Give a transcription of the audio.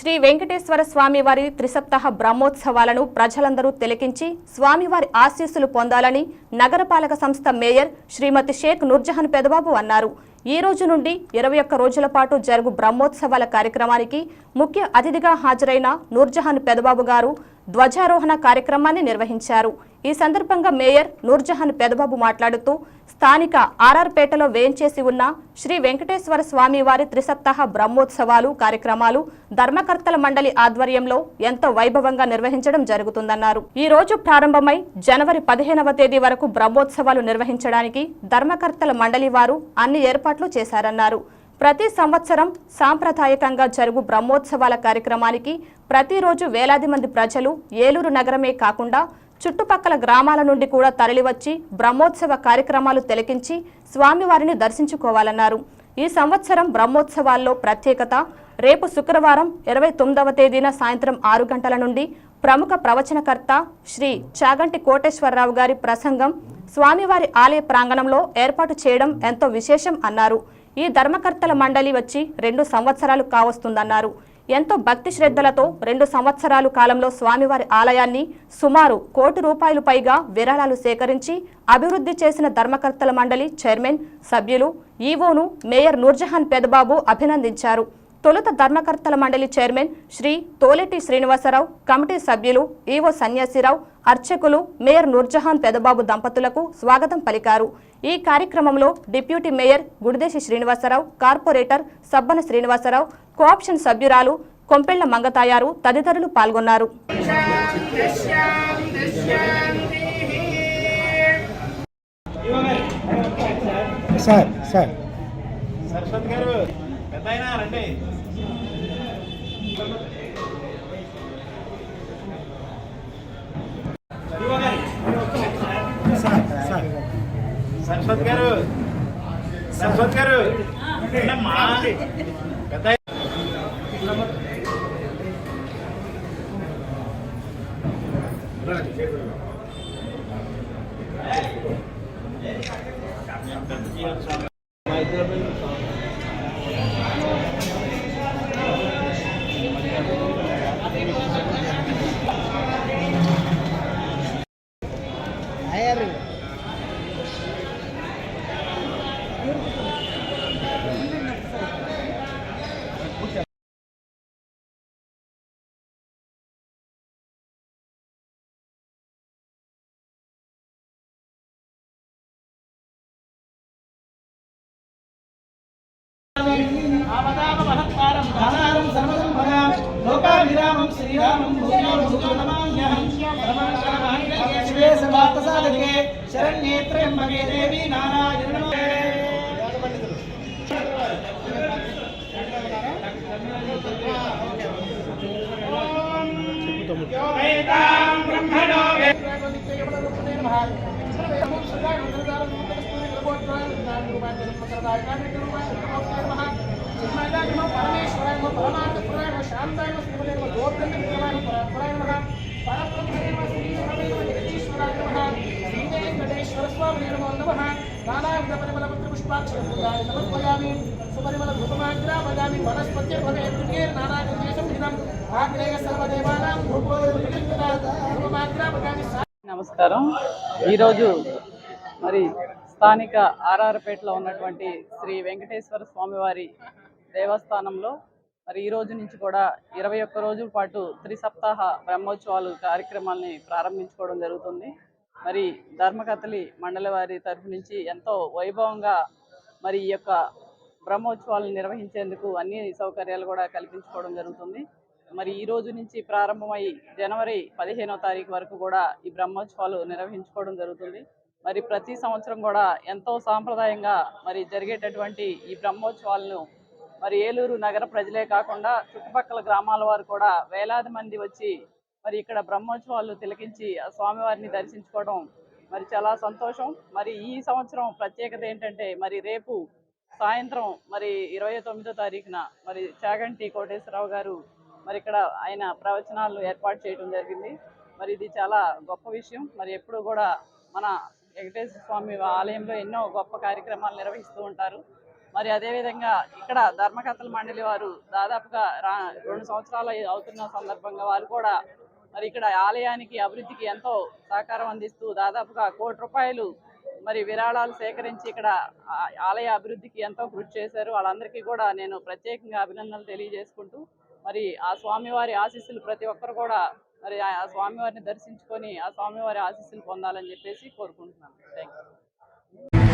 శ్రీ వెంకటేశ్వర స్వామివారి త్రిసప్తాహ బ్రహ్మోత్సవాలను ప్రజలందరూ తిలకించి స్వామివారి ఆశీస్సులు పొందాలని నగరపాలక సంస్థ మేయర్ శ్రీమతి షేక్ నూర్జహాన్ పెదబాబు అన్నారు. ఈ రోజు నుండి ఇరవై ఒక్క రోజుల పాటు జరుగు బ్రహ్మోత్సవాల కార్యక్రమానికి ముఖ్య అతిథిగా హాజరైన నూర్జహాన్ పెదబాబు గారు ధ్వజారోహణ కార్యక్రమాన్ని నిర్వహించారు. ఈ సందర్భంగా మేయర్ నూర్జహాన్ పెదబాబు మాట్లాడుతూ స్థానిక ఆర్ఆర్పేటలో వేంచేసి ఉన్న శ్రీ వెంకటేశ్వర స్వామి వారి త్రిసప్తాహ బ్రహ్మోత్సవాలు కార్యక్రమాలు ధర్మకర్తల మండలి ఆధ్వర్యంలో ఎంతో వైభవంగా నిర్వహించడం జరుగుతుందన్నారు. ఈ రోజు ప్రారంభమై జనవరి పదిహేనవ తేదీ వరకు బ్రహ్మోత్సవాలు నిర్వహించడానికి ధర్మకర్తల మండలి వారు అన్ని ఏర్పాట్లు చేశారన్నారు. ప్రతి సంవత్సరం సాంప్రదాయకంగా జరుగు బ్రహ్మోత్సవాల కార్యక్రమానికి ప్రతిరోజు వేలాది మంది ప్రజలు ఏలూరు నగరమే కాకుండా చుట్టుపక్కల గ్రామాల నుండి కూడా తరలివచ్చి బ్రహ్మోత్సవ కార్యక్రమాలు తిలకించి స్వామివారిని దర్శించుకోవాలన్నారు. ఈ సంవత్సరం బ్రహ్మోత్సవాల్లో ప్రత్యేకత రేపు శుక్రవారం ఇరవై తొమ్మిదవ తేదీన సాయంత్రం ఆరు గంటల నుండి ప్రముఖ ప్రవచనకర్త శ్రీ చాగంటి కోటేశ్వరరావు గారి ప్రసంగం స్వామివారి ఆలయ ప్రాంగణంలో ఏర్పాటు చేయడం ఎంతో విశేషం అన్నారు. ఈ ధర్మకర్తల మండలి వచ్చి రెండు సంవత్సరాలు కావస్తుందన్నారు. ఎంతో భక్తి శ్రద్ధలతో రెండు సంవత్సరాలు కాలంలో స్వామివారి ఆలయాన్ని సుమారు కోటి రూపాయలు పైగా విరాళాలు సేకరించి అభివృద్ధి చేసిన ధర్మకర్తల మండలి చైర్మన్ సభ్యులు ఈవోను మేయర్ నూర్జహాన్ పెదబాబు అభినందించారు. తొలుత ధర్మకర్తల మండలి చైర్మన్ శ్రీ తోలెటి శ్రీనివాసరావు కమిటీ సభ్యులు ఈవో సన్యాసిరావు అర్చకులు మేయర్ నూర్జహాన్ పెదబాబు దంపతులకు స్వాగతం పలికారు. ఈ కార్యక్రమంలో deputy mayor Gudideshi Srinivasarao corporator Sabbana Srinivasarao cooption సభ్యురాలు కొంపెళ్ళ మంగతాయారు తదితరులు పాల్గొన్నారు. Sir sir. అయినా రండి. సార్ గారు. సంపత్ గారు. రండమ్మా. పెద్ద विरामं श्रीरामं शिवे सर्वार्थसाधके शरण्ये त्र्यम्बके देवी नारायण ब्रह्मणो परमेश्वराय परमार्थ లోకాభిరామం శ్రీరామం భూయో భూయో నమామ్యహం శివే సర్వార్థసాధకే శరణ్యే త్రయంబకే దేవి నారాయణ నమస్తే నమస్కారం. ఈరోజు మరి స్థానిక ఆర్ఆర్పేటలో ఉన్నటువంటి శ్రీ వెంకటేశ్వర స్వామివారి దేవస్థానంలో మరి ఈ రోజు నుంచి కూడా ఇరవై ఒక్క రోజుల పాటు త్రిసప్తాహ బ్రహ్మోత్సవాలు కార్యక్రమాల్ని ప్రారంభించుకోవడం జరుగుతుంది. మరి ధర్మకథలి మండలి వారి తరఫు నుంచి ఎంతో వైభవంగా మరి ఈ యొక్క బ్రహ్మోత్సవాలను నిర్వహించేందుకు అన్ని సౌకర్యాలు కూడా కల్పించుకోవడం జరుగుతుంది. మరి ఈ రోజు నుంచి ప్రారంభమై జనవరి పదిహేనో తారీఖు వరకు కూడా ఈ బ్రహ్మోత్సవాలు నిర్వహించుకోవడం జరుగుతుంది. మరి ప్రతి సంవత్సరం కూడా ఎంతో సాంప్రదాయంగా మరి జరిగేటటువంటి ఈ బ్రహ్మోత్సవాలను మరి ఏలూరు నగర ప్రజలే కాకుండా చుట్టుపక్కల గ్రామాల వారు కూడా వేలాది మంది వచ్చి మరి ఇక్కడ బ్రహ్మోత్సవాలు తిలకించి ఆ స్వామివారిని దర్శించుకోవడం మరి చాలా సంతోషం. మరి ఈ సంవత్సరం ప్రత్యేకత ఏంటంటే మరి రేపు సాయంత్రం మరి ఇరవై తొమ్మిదో తారీఖున మరి చాగంటి కోటేశ్వరరావు గారు మరి ఇక్కడ ఆయన ప్రవచనాలు ఏర్పాటు చేయడం జరిగింది. మరి ఇది చాలా గొప్ప విషయం. మరి ఎప్పుడు కూడా మన వెంకటేశ్వర స్వామి ఆలయంలో ఎన్నో గొప్ప కార్యక్రమాలు నిర్వహిస్తూ ఉంటారు. మరి అదేవిధంగా ఇక్కడ ధర్మకర్తల మండలి వారు దాదాపుగా రా రెండు సంవత్సరాలు అవుతున్న సందర్భంగా వారు కూడా మరి ఇక్కడ ఆలయానికి అభివృద్ధికి ఎంతో సహకారం అందిస్తూ దాదాపుగా కోటి రూపాయలు మరి విరాళాలు సేకరించి ఇక్కడ ఆలయ అభివృద్ధికి ఎంతో కృషి చేశారు. వాళ్ళందరికీ కూడా నేను ప్రత్యేకంగా అభినందనలు తెలియజేసుకుంటూ మరి ఆ స్వామివారి ఆశీస్సులు ప్రతి ఒక్కరు కూడా మరి ఆ ఆ స్వామివారిని దర్శించుకొని ఆ స్వామివారి ఆశీస్సులు పొందాలని చెప్పేసి కోరుకుంటున్నాను. Thank you